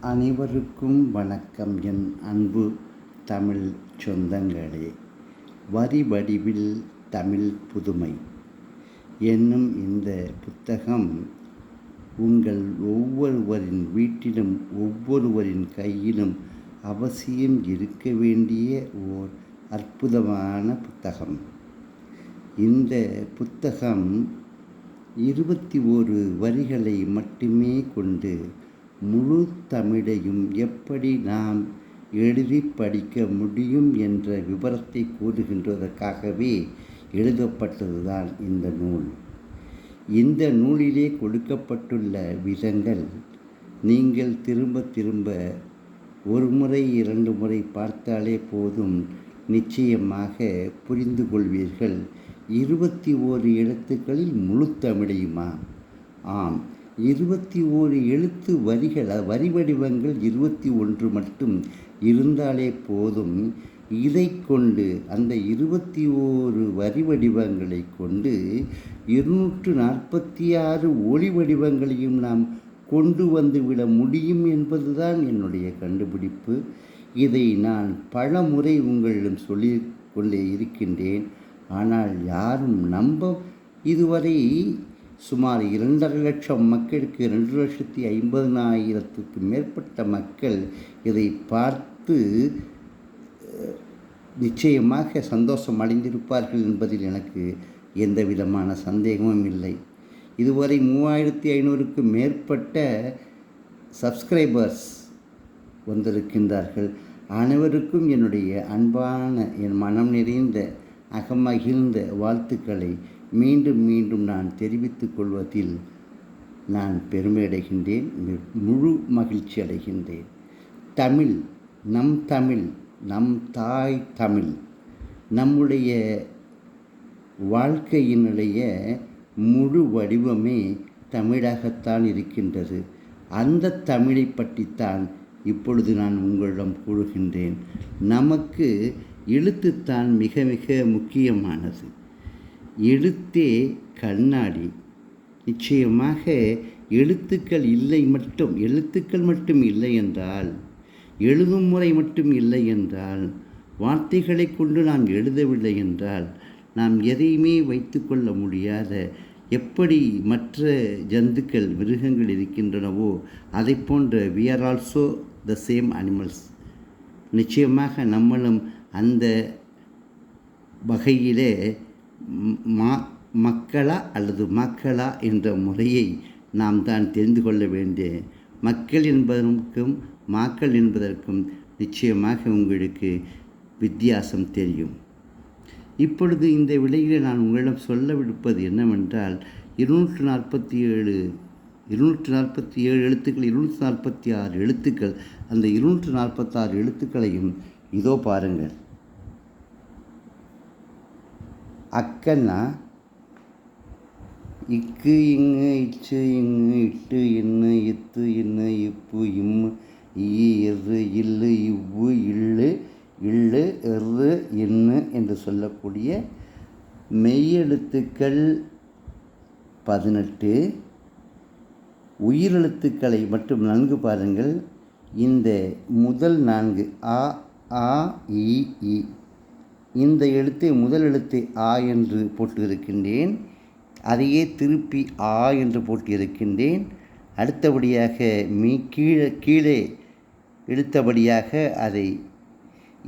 அனைவருக்கும் வணக்கம். என் அன்பு தமிழ் சொந்தங்களே வரி வடிவில் தமிழ் புதுமை என்னும் இந்த புத்தகம் உங்கள் ஒவ்வொருவரின் வீட்டிலும் ஒவ்வொருவரின் கையிலும் அவசியம் இருக்க வேண்டிய ஓர் அற்புதமான புத்தகம். இந்த புத்தகம் இருபத்தி ஓரு வரிகளை மட்டுமே கொண்டு முழு தமிழையும் எப்படி நாம் எழுதி படிக்க முடியும் என்ற விவரத்தை கூறுகின்றதற்காகவே எழுதப்பட்டதுதான் இந்த நூல். இந்த நூலிலே கொடுக்கப்பட்டுள்ள விதங்கள் நீங்கள் திரும்ப திரும்ப ஒரு முறை இரண்டு முறை பார்த்தாலே போதும் நிச்சயமாக புரிந்து கொள்வீர்கள். இருபத்தி ஓரு எழுத்துக்களில் முழு தமிழையுமா? ஆம். இருபத்தி ஓரு எழுத்து வரிகள் வரி வடிவங்கள் இருபத்தி ஒன்று மட்டும் இருந்தாலே போதும். இதை கொண்டு அந்த இருபத்தி ஓரு வரி வடிவங்களை கொண்டு இருநூற்று நாற்பத்தி ஆறு ஒளி வடிவங்களையும் நாம் கொண்டு வந்துவிட முடியும் என்பதுதான் என்னுடைய கண்டுபிடிப்பு. இதை நான் பல முறை உங்களிடம் சொல்லி கொண்டே இருக்கின்றேன். ஆனால் யாரும் நம்ப இதுவரை சுமார் இரண்டரை லட்சம் மக்களுக்கு ரெண்டு லட்சத்தி ஐம்பதினாயிரத்துக்கு மேற்பட்ட மக்கள் இதை பார்த்து நிச்சயமாக சந்தோஷம் அடைந்திருப்பார்கள் என்பதில் எனக்கு எந்த விதமான சந்தேகமும் இல்லை. இதுவரை மூவாயிரத்தி ஐநூறுக்கு மேற்பட்ட சப்ஸ்கிரைபர்ஸ் வந்திருக்கின்றார்கள். அனைவருக்கும் என்னுடைய அன்பான என் மனம் நிறைந்த அகமகிழ்ந்த வாழ்த்துக்களை மீண்டும் மீண்டும் நான் தெரிவித்துக் கொள்வதில் நான் பெருமையடைகின்றேன் முழு மகிழ்ச்சி அடைகின்றேன். தமிழ் நம் தமிழ் நம் தாய் தமிழ் நம்முடைய வாழ்க்கையினுடைய முழு வடிவமே தமிழாகத்தான் இருக்கின்றது. அந்த தமிழை பற்றித்தான் இப்பொழுது நான் உங்களிடம் கூறுகின்றேன். நமக்கு எழுத்துத்தான் மிக மிக முக்கியமானது. எழுத்தே கண்ணாடி. நிச்சயமாக எழுத்துக்கள் இல்லை மட்டும் எழுத்துக்கள் மட்டும் இல்லை என்றால் எழுதும் முறை மட்டும் இல்லை என்றால் வார்த்தைகளை கொண்டு நாம் எழுதவில்லை என்றால் நாம் எதையுமே வைத்து கொள்ள முடியாத எப்படி மற்ற ஜந்துக்கள் மிருகங்கள் இருக்கின்றனவோ அதை போன்ற we are also the same animals நிச்சயமாக நம்மளும் அந்த வகையிலே மா மக்களா அல்லது மக்களா என்ற முறையை நாம் தான் தெரிந்து கொள்ள வேண்டிய மக்கள் என்பதற்கும் மாக்கள் என்பதற்கும் நிச்சயமாக உங்களுக்கு வித்தியாசம் தெரியும். இப்பொழுது இந்த விலையில் நான் உங்களிடம் சொல்ல விடுப்பது என்னவென்றால் இருநூற்று நாற்பத்தி ஏழு இருநூற்று நாற்பத்தி ஏழு எழுத்துக்கள் இருநூற்றி நாற்பத்தி ஆறு எழுத்துக்கள் அந்த இருநூற்று நாற்பத்தாறு எழுத்துக்களையும் இதோ பாருங்கள். அக்கன்னா இக்கு இங்கு இச்சு இங்கு இட்டு இன்னு இத்து இன்னு இப்பு இம்மு ஈ எரு இல்லு இவ்வு இல்லு இல்லு எரு இன்னு என்று சொல்லக்கூடிய மெய்யெழுத்துக்கள் பதினெட்டு. உயிரெழுத்துக்களை மட்டும் நன்கு பாருங்கள். இந்த முதல் நான்கு ஆ ஆ இ இ. இந்த எழுத்தை முதல் எழுத்தை ஆ என்று போட்டிருக்கின்றேன். அதையே திருப்பி ஆ என்று போட்டிருக்கின்றேன். அடுத்தபடியாக மீ கீழே கீழே இழுத்தபடியாக அதை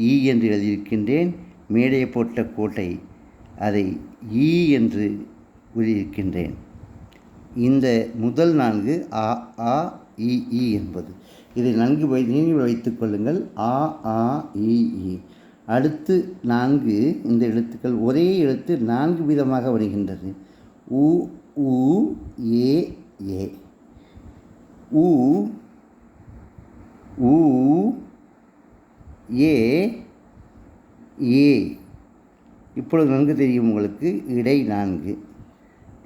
ஈ என்று எழுதியிருக்கின்றேன். மேலே போட்ட கோட்டை அதை ஈ என்று கூறியிருக்கின்றேன் இந்த முதல் நான்கு ஆ ஆ இ என்பது. இதை நன்கு வை நினைவில் வைத்துக் கொள்ளுங்கள். ஆ ஆ இ இ. அடுத்து நான்கு இந்த எழுத்துக்கள் ஒரே எழுத்து நான்கு விதமாக வருகின்றது. உ உ ஏ ஏ. உ உ ஏ ஏ. இப்பொழுது நன்கு தெரியும் உங்களுக்கு. இடை நான்கு.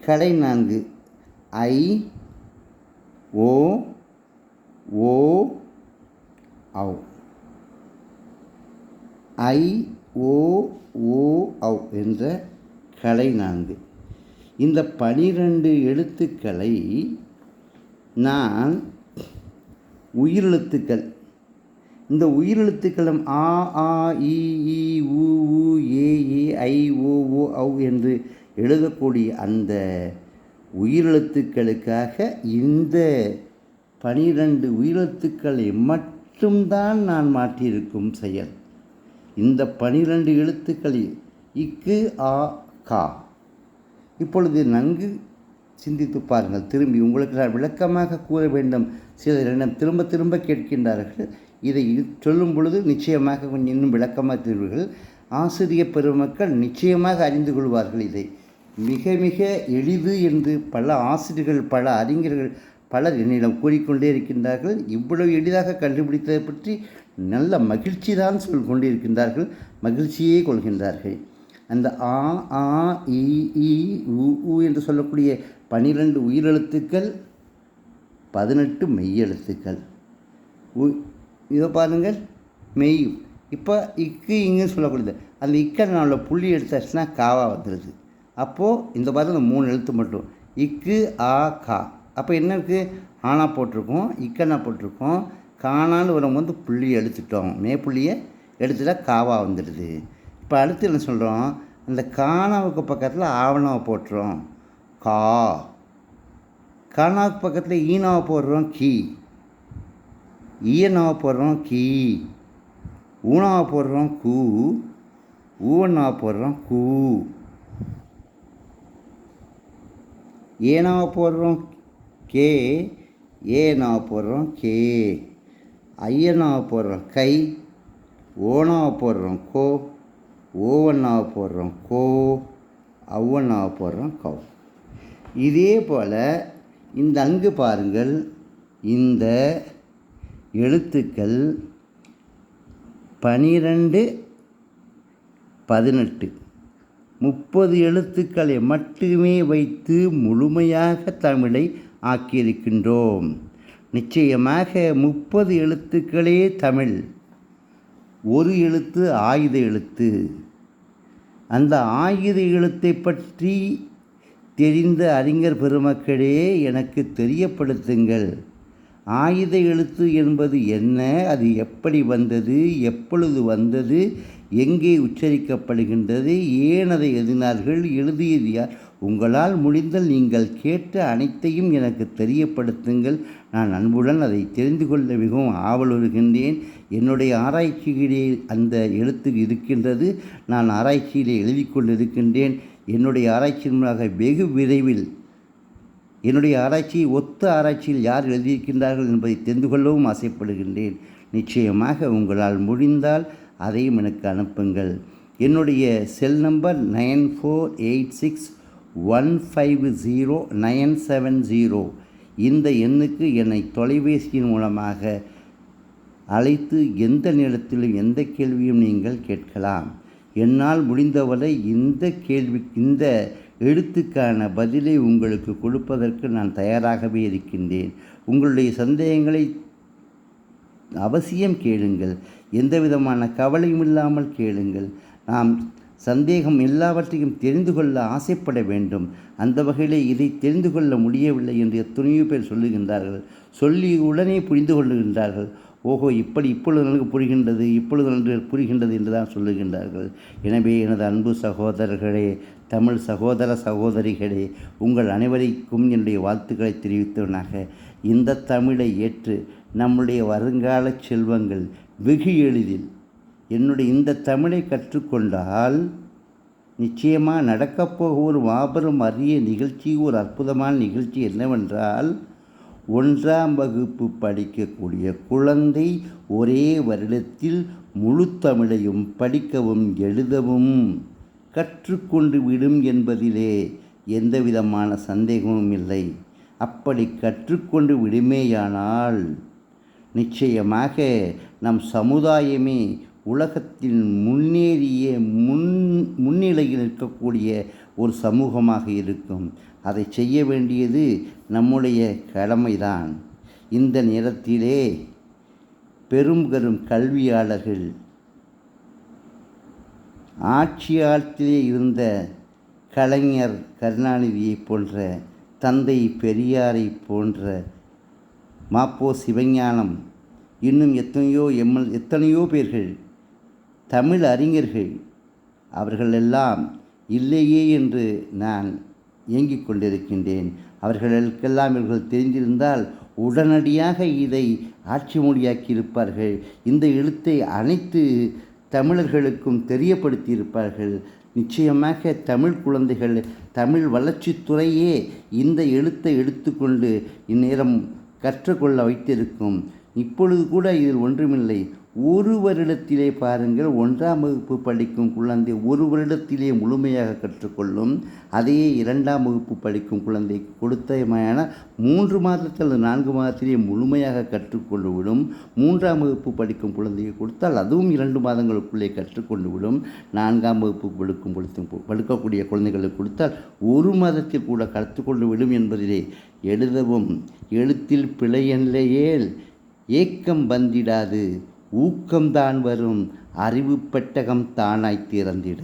கடை நான்கு. ஐ ஓ ஓ ஐ ஓ ஓ அவ் என்ற கலை நான்கு. இந்த பனிரெண்டு எழுத்துக்களை நான் உயிரெழுத்துக்கள். இந்த உயிரெழுத்துக்களும் ஆ ஆ இ இ உ ஊ ஏ ஏ ஐ ஓ ஓ அவ் என்று எழுதக்கூடிய அந்த உயிரெழுத்துக்களுக்காக இந்த பனிரெண்டு உயிரெழுத்துக்களை மட்டும்தான் நான் மாற்றியிருக்கும் செயல். இந்த பனிரெண்டு எழுத்துக்களில் இக்கு ஆ கா. இப்பொழுது நன்கு சிந்தித்து பாருங்கள். திரும்பி உங்களுக்கு நான் விளக்கமாக கூற வேண்டும். சிலர் என்னிடம் திரும்ப திரும்ப கேட்கின்றார்கள். இதை சொல்லும் பொழுது நிச்சயமாக கொஞ்சம் இன்னும் விளக்கமாக தருவீர்கள். ஆசிரிய பெருமக்கள் நிச்சயமாக அறிந்து கொள்வார்கள் இதை. மிக மிக எளிது என்று பல ஆசிரியர்கள் பல அறிஞர்கள் பலர் என்னிடம் கூறிக்கொண்டே இருக்கின்றார்கள். இவ்வளவு எளிதாக கண்டுபிடித்ததை பற்றி நல்ல மகிழ்ச்சி தான் சொல் கொண்டிருக்கின்றார்கள் மகிழ்ச்சியே கொள்கின்றார்கள். அந்த ஆ ஆ இ உ உ என்று சொல்லக்கூடிய பனிரெண்டு உயிரெழுத்துக்கள் பதினெட்டு மெய்யெழுத்துக்கள். உ இதோ பாருங்கள் மெய். இப்போ இக்கு இங்கு சொல்லக்கூடியது. அந்த இக்கை நான் புள்ளி எடுத்தாச்சுன்னா காவா வந்துடுது அப்போது இந்த பாருங்கள் இந்த மூணு எழுத்து மட்டும். இக்கு ஆ கா. அப்போ என்ன இருக்குது ஆனா போட்டிருக்கோம் இக்கனா போட்டிருக்கோம். காணான்னு வரும்போது புள்ளியை எடுத்துட்டோம் மே புள்ளியை எடுத்துட்டா காவா வந்துடுது. இப்போ அடுத்து என்ன சொல்கிறோம் அந்த காணாவுக்கு பக்கத்தில் ஆவணாவை போட்டுறோம். கா. காணாவுக்கு பக்கத்தில் ஈனாவை போடுறோம். கீ. ஈயனாவை போடுறோம். கீ. ஊனாவை போடுறோம். கூ. ஊவனாவை போடுறோம். கூ. ஏனாவை போடுறோம்? கே. ஏனாவை போடுறோம். கே. ஐயனாவை போடுறோம் கை ஓனாவை போடுறோம் கோ ஓவண்ணாவை போடுறோம் கோ அவ்வண்ணாவை போடுறோம் கவ் இதே போல் இந்த அங்கு பாருங்கள் இந்த எழுத்துக்கள் பனிரெண்டு பதினெட்டு. முப்பது எழுத்துக்களை மட்டுமே வைத்து முழுமையாக தமிழை ஆக்கியிருக்கின்றோம். நிச்சயமாக முப்பது எழுத்துக்களே தமிழ். ஒரு எழுத்து ஆயுத எழுத்து. அந்த ஆயுத எழுத்தை பற்றி தெரிந்த அறிஞர் பெருமக்களே எனக்கு தெரியப்படுத்துங்கள். ஆயுத எழுத்து என்பது என்ன? அது எப்படி வந்தது? எப்பொழுது வந்தது? எங்கே உச்சரிக்கப்படுகின்றது? ஏன் அதை எழுதினார்கள்? எழுதியது யார் உங்களால் முடிந்தால் நீங்கள் கேட்ட அனைத்தையும் எனக்கு தெரியப்படுத்துங்கள். நான் அன்புடன் அதை தெரிந்து கொள்ள மிகவும் ஆவலுறுகின்றேன். என்னுடைய ஆராய்ச்சியிலே அந்த எழுத்து இருக்கின்றது. நான் ஆராய்ச்சியிலே எழுதி கொண்டிருக்கின்றேன். என்னுடைய ஆராய்ச்சியின் மூலமாக வெகு விரைவில் என்னுடைய ஆராய்ச்சியை ஒத்த ஆராய்ச்சியில் யார் எழுதியிருக்கின்றார்கள் என்பதை தெரிந்து கொள்ளவும் ஆசைப்படுகின்றேன். நிச்சயமாக உங்களால் முடிந்தால் அதையும் எனக்கு அனுப்புங்கள். என்னுடைய cell number nine four eight six one five zero nine seven zero இந்த எண்ணுக்கு என்னை தொலைபேசியின் மூலமாக அழைத்து எந்த நேரத்திலும் எந்த கேள்வியும் நீங்கள் கேட்கலாம். என்னால் முடிந்தவரை இந்த கேள்வி இந்த எழுத்துக்கான பதிலை உங்களுக்கு கொடுப்பதற்கு நான் தயாராகவே இருக்கின்றேன். உங்களுடைய சந்தேகங்களை அவசியம் கேளுங்கள். எந்த விதமான கவலையும் இல்லாமல் கேளுங்கள். நாம் சந்தேகம் எல்லாவற்றையும் தெரிந்து கொள்ள ஆசைப்பட வேண்டும். அந்த வகையிலே இதை தெரிந்து கொள்ள முடியவில்லை என்று எத்தனையோ பேர் சொல்லுகின்றார்கள். சொல்லி உடனே புரிந்து கொள்ளுகின்றார்கள். ஓஹோ இப்படி இப்பொழுது நன்கு புரிகின்றது இப்பொழுது நன்று புரிகின்றது என்று தான் சொல்லுகின்றார்கள். எனவே எனது அன்பு சகோதரர்களே தமிழ் சகோதர சகோதரிகளே உங்கள் அனைவருக்கும் என்னுடைய வாழ்த்துக்களை தெரிவித்தவனாக இந்த தமிழை ஏற்று நம்முடைய வருங்கால செல்வங்கள் வெகு எளிதில் என்னுடைய இந்த தமிழை கற்றுக்கொண்டால் நிச்சயமாக நடக்கப்போக ஒரு மாபெரும் அரிய நிகழ்ச்சி ஒரு அற்புதமான நிகழ்ச்சி என்னவென்றால் ஒன்றாம் வகுப்பு படிக்கக்கூடிய குழந்தை ஒரே வருடத்தில் முழு தமிழையும் படிக்கவும் எழுதவும் கற்றுக்கொண்டு விடும் என்பதிலே எந்த விதமான சந்தேகமும் இல்லை. அப்படி கற்றுக்கொண்டு விடுமேயானால் நிச்சயமாக நம் சமுதாயமே உலகத்தில் முன்னேறிய முன் முன்னிலையில் இருக்கக்கூடிய ஒரு சமூகமாக இருக்கும். அதை செய்ய வேண்டியது நம்முடைய கடமைதான். இந்த நேரத்திலே பெரும் பெரும் கல்வியாளர்கள் ஆட்சியாளத்திலே இருந்த கலைஞர் கருணாநிதியை போன்ற தந்தை பெரியாரை போன்ற மாப்போ சிவஞானம் இன்னும் எத்தனையோ எம்எல் எத்தனையோ பேர்கள் தமிழ் அறிஞர்கள் அவர்களெல்லாம் இல்லையே என்று நான் இயங்கிக் கொண்டிருக்கின்றேன். அவர்களுக்கெல்லாம் இவர்கள் தெரிந்திருந்தால் உடனடியாக இதை ஆட்சி மொழியாக்கி இருப்பார்கள் இந்த எழுத்தை அனைத்து தமிழர்களுக்கும் தெரியப்படுத்தியிருப்பார்கள். நிச்சயமாக தமிழ் குழந்தைகள் தமிழ் வளர்ச்சித்துறையே இந்த எழுத்தை எடுத்துக்கொண்டு இந்நேரம் கற்றுக்கொள்ள வைத்திருக்கும். இப்பொழுது கூட இதில் ஒன்றுமில்லை. ஒரு வருடத்திலே பாருங்கள் ஒன்றாம் வகுப்பு படிக்கும் குழந்தை ஒரு வருடத்திலே முழுமையாக கற்றுக்கொள்ளும் அதையே இரண்டாம் வகுப்பு படிக்கும் குழந்தை கொடுத்தமையான மூன்று மாதத்தில் அல்லது நான்கு மாதத்திலே முழுமையாக கற்றுக்கொண்டு விடும் மூன்றாம் வகுப்பு படிக்கும் குழந்தையை கொடுத்தால் அதுவும் இரண்டு மாதங்களுக்குள்ளே கற்றுக்கொண்டு விடும் நான்காம் வகுப்பு படுக்கும் பொழுது படுக்கக்கூடிய குழந்தைகளுக்கு கொடுத்தால் ஒரு மாதத்தில் கூட கற்றுக்கொண்டு விடும் என்பதிலே எழுதவும் எழுத்தில் பிழையல்லையேல் ஏக்கம் வந்திடாது. ஊக்கம்தான் வரும். அறிவு பெட்டகம் தானாய் திறந்திட.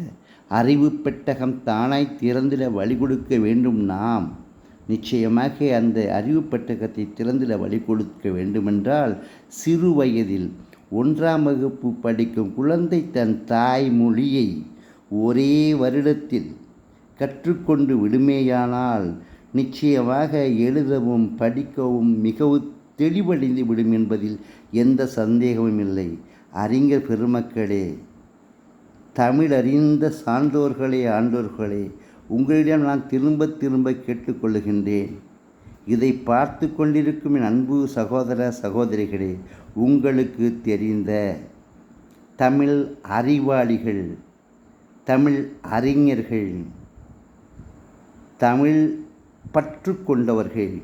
அறிவு பெட்டகம் தானாய் திறந்திட வழி கொடுக்க வேண்டும் நாம். நிச்சயமாக அந்த அறிவு பெட்டகத்தை திறந்திட வழி கொடுக்க வேண்டுமென்றால் சிறு வயதில் ஒன்றாம் வகுப்பு படிக்கும் குழந்தை தன் தாய்மொழியை ஒரே வருடத்தில் கற்றுக்கொண்டு விடுமேயானால் நிச்சயமாக எழுதவும் படிக்கவும் மிகவும் தெளிவடைந்து விடும் என்பதில் எந்த சந்தேகமும் இல்லை. அறிஞர் பெருமக்களே தமிழறிந்த சான்றோர்களே ஆண்டோர்களே உங்களிடம் நான் திரும்ப திரும்ப கேட்டுக்கொள்ளுகின்றேன். இதை பார்த்து கொண்டிருக்கும் என் அன்பு சகோதர சகோதரிகளே உங்களுக்கு தெரிந்த தமிழ் அறிவாளிகள் தமிழ் அறிஞர்கள் தமிழ் பற்று கொண்டவர்கள்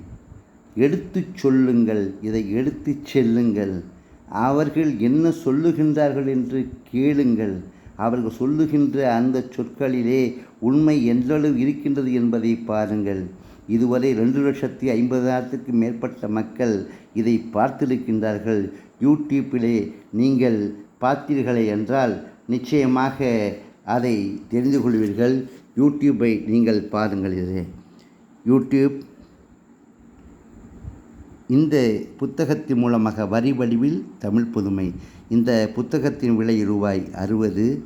எடுத்துச் சொல்லுங்கள் இதை எடுத்து செல்லுங்கள். அவர்கள் என்ன சொல்லுகின்றார்கள் என்று கேளுங்கள். அவர்கள் சொல்லுகின்ற அந்த சொற்களிலே உண்மை எந்தளவு இருக்கின்றது என்பதை பாருங்கள். இதுவரை ரெண்டு லட்சத்தி ஐம்பதாயிரத்துக்கு மேற்பட்ட மக்கள் இதை பார்த்திருக்கின்றார்கள். யூடியூப்பிலே நீங்கள் பார்த்தீர்களே என்றால் நிச்சயமாக அதை தெரிந்து கொள்வீர்கள். யூடியூப்பை நீங்கள் பாருங்கள் இது யூடியூப் இந்த புத்தகத்தின் மூலமாக வரி வடிவில் தமிழ் புதுமை. இந்த புத்தகத்தின் விலை ரூபாய் அறுபது.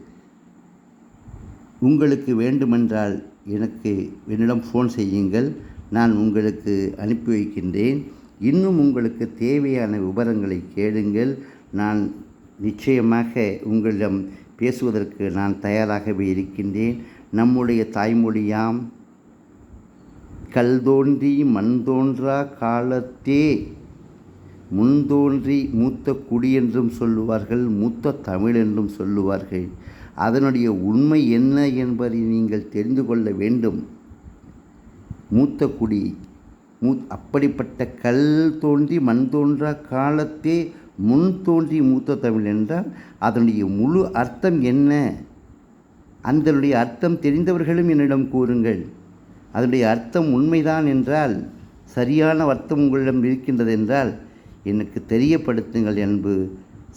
உங்களுக்கு வேண்டுமென்றால் எனக்கு என்னிடம் ஃபோன் செய்யுங்கள். நான் உங்களுக்கு அனுப்பி வைக்கின்றேன். இன்னும் உங்களுக்கு தேவையான விவரங்களை கேளுங்கள். நான் நிச்சயமாக உங்களிடம் பேசுவதற்கு நான் தயாராகவே இருக்கின்றேன். நம்முடைய தாய்மொழியாம் கல் தோன்றி மண் தோன்றா காலத்தே. முன் தோன்றி மூத்த குடி என்றும் சொல்லுவார்கள் மூத்த தமிழ் என்றும் சொல்லுவார்கள். அதனுடைய உண்மை என்ன என்பதை நீங்கள் தெரிந்து கொள்ள வேண்டும். மூத்த குடி மூ அப்படிப்பட்ட கல் தோன்றி மண் தோன்றா காலத்தே முன் தோன்றி மூத்த தமிழ் என்றால் அதனுடைய முழு அர்த்தம் என்ன? அதனுடைய அர்த்தம் தெரிந்தவர்களும் என்னிடம் கூறுங்கள். அதனுடைய அர்த்தம் உண்மைதான் என்றால் சரியான அர்த்தம் உங்களிடம் இருக்கின்றது என்றால் எனக்கு தெரியப்படுத்துங்கள் என்பு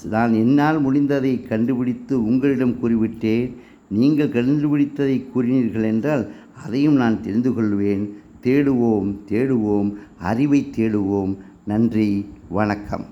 நான் என்னால் முடிந்ததை கண்டுபிடித்து உங்களிடம் கூறிவிட்டேன். நீங்கள் கண்டுபிடித்ததை கூறினீர்கள் என்றால் அதையும் நான் தெரிந்து கொள்வேன். தேடுவோம் தேடுவோம் அறிவை தேடுவோம். நன்றி வணக்கம்.